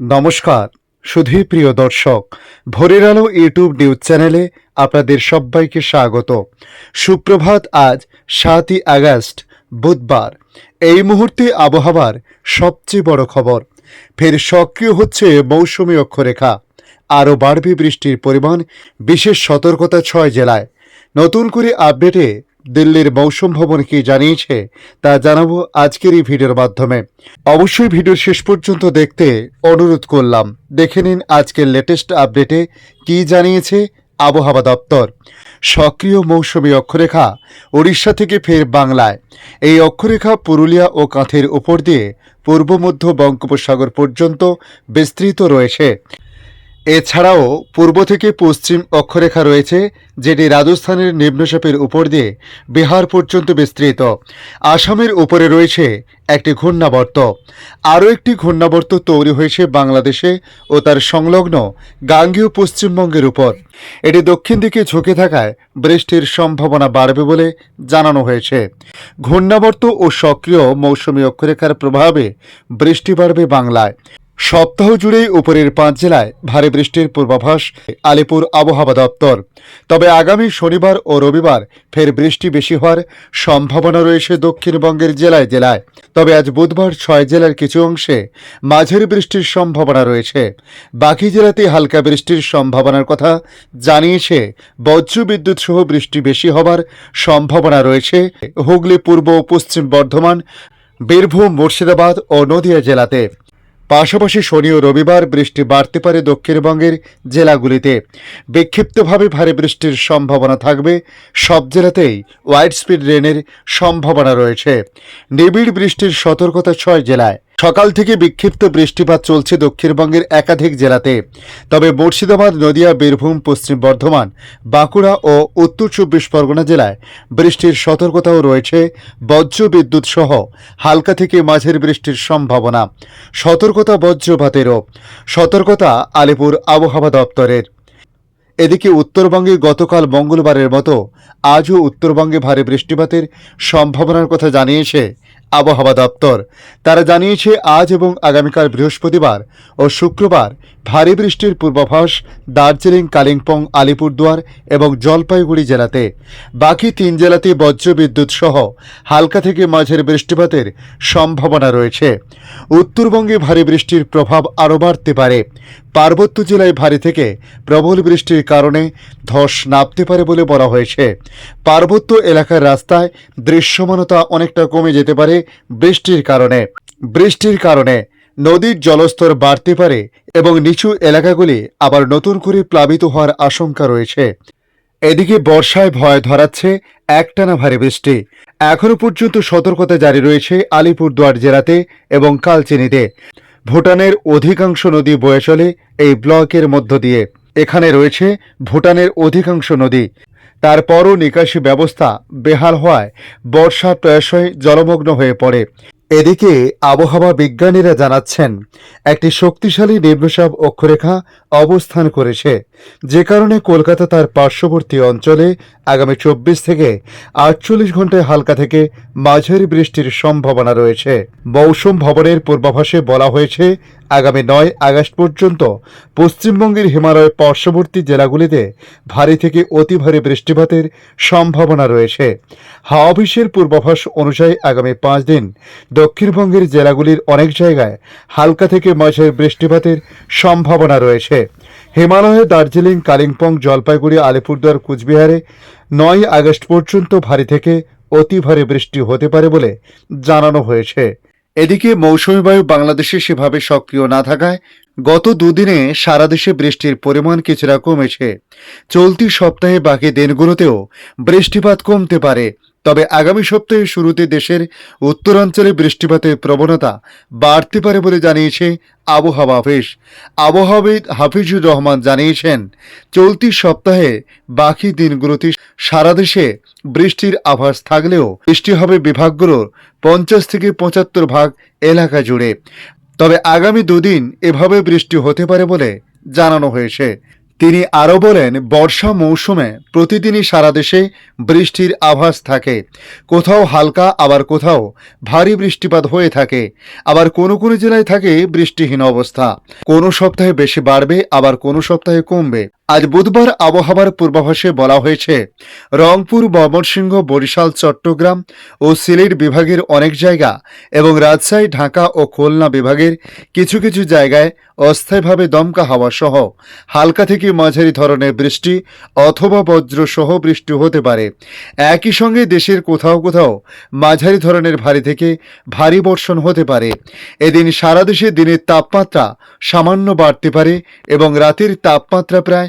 নমস্কার সুধী প্রিয় দর্শক, ভোরের আলো ইউটিউব নিউজ চ্যানেলে আপনাদের সবাইকে স্বাগত। সুপ্রভাত আজ সাতই আগস্ট, বুধবার। এই মুহূর্তে আবহাওয়ার সবচেয়ে বড় খবর। ফের সক্রিয় হচ্ছে মৌসুমী অক্ষরেখা। আরও বাড়বে বৃষ্টির পরিমাণ, বিশেষ সতর্কতা ছয় জেলায়। নতুন করে আপডেটে দিল্লির মৌসুম ভবন কি জানিয়েছে, তা জানাব আজকের এই ভিডিওর মাধ্যমে। অবশ্যই ভিডিওর শেষ পর্যন্ত দেখতে অনুরোধ করলাম। দেখে নিন আজকের লেটেস্ট আপডেটে কি জানিয়েছে আবহাওয়া দপ্তর। সক্রিয় মৌসুমী অক্ষরেখা উড়িষ্যা থেকে ফের বাংলায়। এই অক্ষরেখা পুরুলিয়া ও কাঁথের উপর দিয়ে পূর্ব মধ্য বঙ্গোপসাগর পর্যন্ত বিস্তৃত রয়েছে। এছাড়াও পূর্ব থেকে পশ্চিম অক্ষরেখা রয়েছে, যেটি রাজস্থানের নিম্নচাপের উপর দিয়ে বিহার পর্যন্ত বিস্তৃত। আসামের উপরে রয়েছে একটি ঘূর্ণাবর্ত। আরও একটি ঘূর্ণাবর্ত তৈরি হয়েছে বাংলাদেশে ও তার সংলগ্ন গাঙ্গীয় পশ্চিমবঙ্গের উপর। এটি দক্ষিণ দিকে ঝুঁকে থাকায় বৃষ্টির সম্ভাবনা বাড়বে বলে জানানো হয়েছে। ঘূর্ণাবর্ত ও সক্রিয় মৌসুমী অক্ষরেখার প্রভাবে বৃষ্টি বাড়বে বাংলায়। সপ্তাহ জুড়েই উপরের পাঁচ জেলায় ভারী বৃষ্টির পূর্বাভাস আলিপুর আবহাওয়া দপ্তর। তবে আগামী শনিবার ও রবিবার ফের বৃষ্টি বেশি হওয়ার সম্ভাবনা রয়েছে দক্ষিণবঙ্গের জেলায় জেলায়। তবে আজ বুধবার ছয় জেলার কিছু অংশে মাঝারি বৃষ্টির সম্ভাবনা রয়েছে। বাকি জেলাতে হালকা বৃষ্টির সম্ভাবনার কথা জানিয়েছে বজ্র বিদ্যুৎ সহ বৃষ্টি বেশি হবার সম্ভাবনা রয়েছে হুগলি, পূর্ব ও পশ্চিম বর্ধমান, বীরভূম, মুর্শিদাবাদ ও নদিয়া জেলাতে। পাশাপাশি শনি ও রবিবার বৃষ্টি বাড়তে পারে দক্ষিণবঙ্গের জেলাগুলিতে। বিক্ষিপ্তভাবে ভারী বৃষ্টির সম্ভাবনা থাকবে। সব জেলাতেই ওয়াইড স্পিড রেনের সম্ভাবনা রয়েছে। নিবিড় বৃষ্টির সতর্কতা ছয় জেলায়। সকাল থেকে বিক্ষিপ্ত বৃষ্টিপাত চলছে দক্ষিণবঙ্গের একাধিক জেলাতে। তবে মুর্শিদাবাদ, নদিয়া, বীরভূম, পশ্চিম বর্ধমান, বাঁকুড়া ও উত্তর চব্বিশ পরগনা জেলায় বৃষ্টির সতর্কতাও রয়েছে। বজ্র বিদ্যুৎ সহ হালকা থেকে মাঝের বৃষ্টির সম্ভাবনা। সতর্কতা বজ্রপাতেরও। সতর্কতা আলিপুর আবহাওয়া দপ্তরের। এদিকে উত্তরবঙ্গে গতকাল মঙ্গলবারের মতো আজও উত্তরবঙ্গে ভারী বৃষ্টিপাতের সম্ভাবনার কথা জানিয়েছে আবহাওয়া দপ্তর। তারা জানিয়েছে, আজ এবং আগামীকাল বৃহস্পতিবার ও শুক্রবার ভারী বৃষ্টির পূর্বাভাস দার্জিলিং, কালিম্পং, আলিপুরদুয়ার এবং জলপাইগুড়ি জেলাতে। বাকি তিন জেলাতে বজ্রবিদ্যুৎ সহ হালকা থেকে মাঝের বৃষ্টিপাতের সম্ভাবনা রয়েছে। উত্তরবঙ্গে ভারী বৃষ্টির প্রভাব আরও বাড়তে পারে। পার্বত্য জেলায় ভারী থেকে প্রবল বৃষ্টির কারণে ধস নামতে পারে বলে বলা হয়েছে। পার্বত্য এলাকার রাস্তায় দৃশ্যমানতা অনেকটা কমে যেতে পারে বৃষ্টির কারণে। বৃষ্টির কারণে নদীর জলস্তর বাড়তে পারে এবং নিচু এলাকাগুলি আবার নতুন করে প্লাবিত হওয়ার আশঙ্কা রয়েছে। এদিকে বর্ষায় ভয় ধরাচ্ছে একটানা ভারী বৃষ্টি। এখনও পর্যন্ত সতর্কতা জারি রয়েছে আলিপুরদুয়ার জেলাতে এবং কালচিনিতে। ভুটানের অধিকাংশ নদী বয়ে চলে এই ব্লকের মধ্য দিয়ে। এখানে রয়েছে ভুটানের অধিকাংশ নদী। তারপরও নিকাশি ব্যবস্থা বেহাল হওয়ায় বর্ষা প্রায়শই জলমগ্ন হয়ে পড়ে। এদিকে আবহাওয়া বিজ্ঞানীরা জানাচ্ছেন, একটি শক্তিশালী নিম্নচাপ অক্ষরেখা অবস্থান করেছে। যে কারণে কলকাতা তার পার্শ্ববর্তী অঞ্চলে আগামী চব্বিশ থেকে আটচল্লিশ ঘন্টায় হালকা থেকে মাঝারি বৃষ্টির সম্ভাবনা রয়েছে। মৌসুম ভবনের পূর্বাভাসে বলা হয়েছে, আগামী নয় আগস্ট পর্যন্ত পশ্চিমবঙ্গের হিমালয় পার্শ্ববর্তী জেলাগুলিতে ভারী থেকে অতি ভারী বৃষ্টিপাতের সম্ভাবনা রয়েছে। হাওয়া অফিসের পূর্বাভাস অনুযায়ী আগামী পাঁচ দিন দক্ষিণবঙ্গের জেলাগুলির অনেক জায়গায় হালকা থেকে মাঝের বৃষ্টিপাতের সম্ভাবনা রয়েছে। হিমালয়ে দার্জিলিং, কালিম্পং, জলপাইগুড়ি, আলিপুরদুয়ার, কুচবিহারে নয় আগস্ট পর্যন্ত ভারী থেকে অতি ভারী বৃষ্টি হতে পারে বলে জানানো হয়েছে। এদিকে মৌসুমী বায়ু বাংলাদেশে সেভাবে সক্রিয় না থাকায় গত দুদিনে সারা দেশে বৃষ্টির পরিমাণ কিছুটা কমেছে। চলতি সপ্তাহে বাকি দিনগুলোতেও বৃষ্টিপাত কমতে পারে। তবে আগামী সপ্তাহের শুরুতে দেশের উত্তরাঞ্চলে বৃষ্টিপাতের প্রবণতা বাড়তে পারে বলে জানিয়েছে আবহাওয়া অফিস আবহাওয়াবিদ হাফিজুর রহমান জানিয়েছেন, চলতি সপ্তাহে বাকি দিনগুলোতে সারা দেশে বৃষ্টির আভাস থাকলেও বৃষ্টি হবে বিভাগগুলোর পঞ্চাশ থেকে পঁচাত্তর ভাগ এলাকা জুড়ে। তবে আগামী দুদিন এভাবে বৃষ্টি হতে পারে বলে জানানো হয়েছে। তিনি আরও বলেন, বর্ষা মৌসুমে প্রতিদিনই সারা দেশে বৃষ্টির আভাস থাকে। কোথাও হালকা, আবার কোথাও ভারী বৃষ্টিপাত হয়ে থাকে। আবার কোনো কোনো জেলায় থাকে বৃষ্টিহীন অবস্থা। কোনো সপ্তাহে বেশি বাড়বে, আবার কোনো সপ্তাহে কমবে। আজ বুধবার আবহাওয়ার পূর্বাভাসে বলা হয়েছে, রংপুর, ময়মনসিংহ, বরিশাল, চট্টগ্রাম ও সিলেট বিভাগের অনেক জায়গা এবং রাজশাহী, ঢাকা ও খুলনা বিভাগের কিছু কিছু জায়গায় অস্থায়ীভাবে দমকা হাওয়া সহ হালকা থেকে মাঝারি ধরনের বৃষ্টি অথবা বজ্র সহ বৃষ্টি হতে পারে। একই সঙ্গে দেশের কোথাও কোথাও মাঝারি ধরনের ভারী থেকে ভারী বর্ষণ হতে পারে। এদিন সারা দেশে দিনের তাপমাত্রা সামান্য বাড়তে পারে এবং রাতের তাপমাত্রা প্রায়